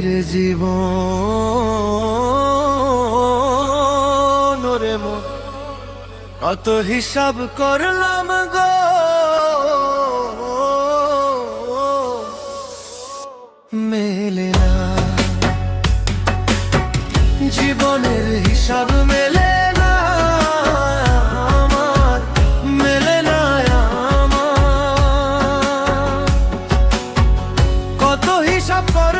জীবনের জীবন রে মন। কত হিসাব করলাম গো। মেলে না। জীবনের হিসাব মেলে না আমার। মেলে না আমার। কত হিসাব করলাম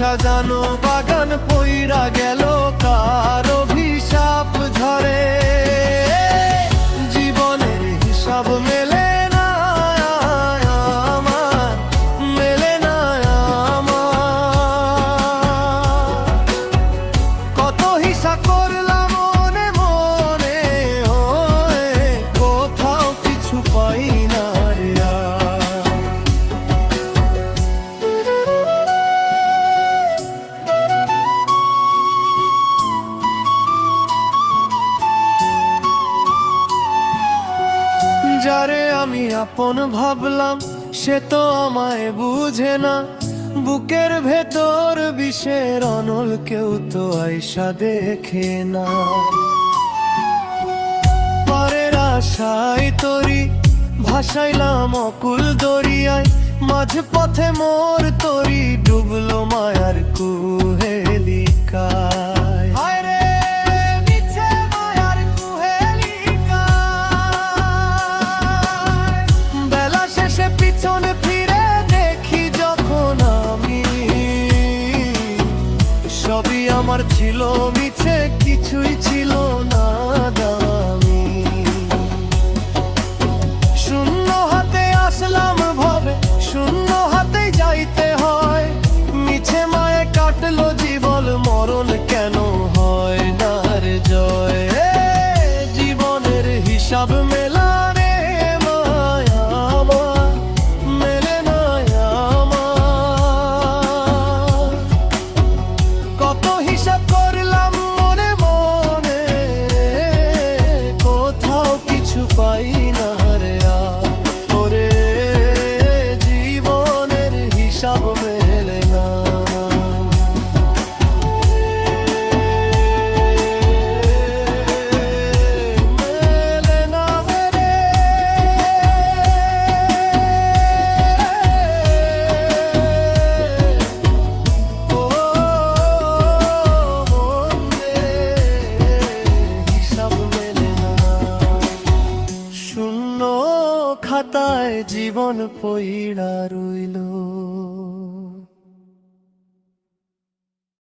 সাজানো বাগান পইরা গেল কার? আমি আপন ভাবলাম, সে তো আমায় বুঝে না। বুকের ভেতর বিষের অনল কেউ তো আয়সা দেখে না। পরের আশায় তরি, ভাসাইলাম অকুল দরিয়ায়। মাঝ পথে মোর তরি, ডুবলো মায়ার কুহেলিকায় আমার ছিল মিছে, কিছুই ছিল না দামি। শূন্য হাতে আসলাম ভাবে, শূন্য হাতে যাইতে হয়। মিছে মায়ে কাটলো জীবন, মরণ কেন হয় না জয়? জীবনের হিসাব মেলানে জীবনের খাতায় জীবন পইড়া রইল।